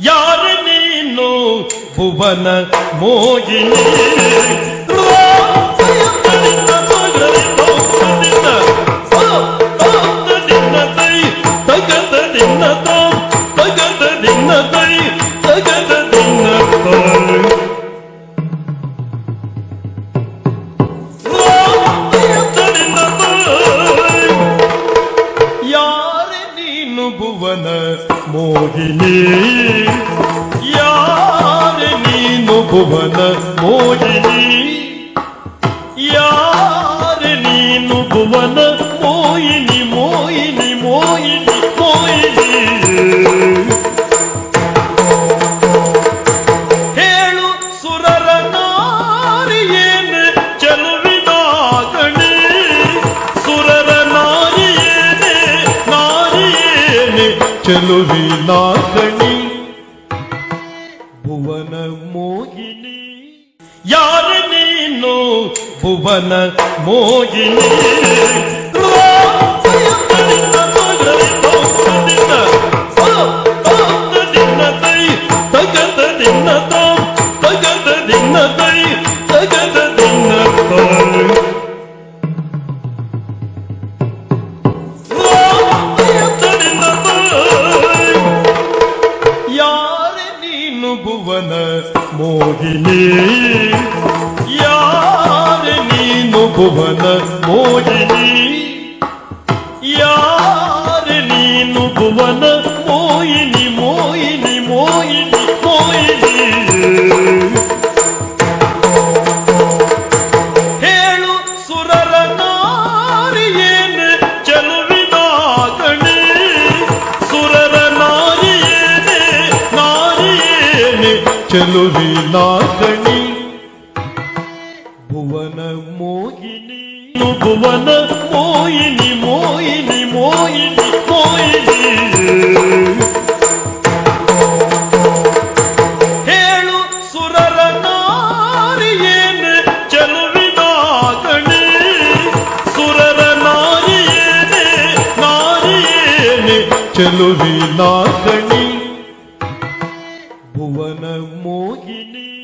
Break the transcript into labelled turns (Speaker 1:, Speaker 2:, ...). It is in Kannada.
Speaker 1: ಯಾರ ನೀನು ಭುವನ ಮೋಗಿನಿ ಮೋಹಿನಿ. ಯಾರ ನೀನು ಭುವನ ಮೋಹಿನಿ? ಯಾರ ನೀನು ಭುವನ ನಾರಿಯೇನೆ ಚೆಲುವಿನಾಗಣಿ ಭುವನ ಮೋಹಿನಿ ಯಾರ ನೀನು ಭುವನ ಮೋಹಿನಿ ಭುವನ ಮೋಹಿನಿ. ಯಾರ ನೀನು ಭುವನ ಮೋಹಿನಿ? ಯಾರ ನೀನು ಭುವನ ಚೆಲುವಿನಾಗಣಿ ಭುವನ ಮೋಹಿನಿ ಭುವನ ಮೋಹಿನಿ ಮೋಹಿನಿ ಮೋಹಿನಿ ಮೋಹಿನಿ ಹೇಳು ಸುರರ ನಾರಿಯೇನು ಚೆಲುವಿನಾಗಣಿ ಸುರರ ನಾರಿಯೇನೆ ನಾರಿಯೇನೆ ಚೆಲುವಿನಾಗಣಿ Namo Gini.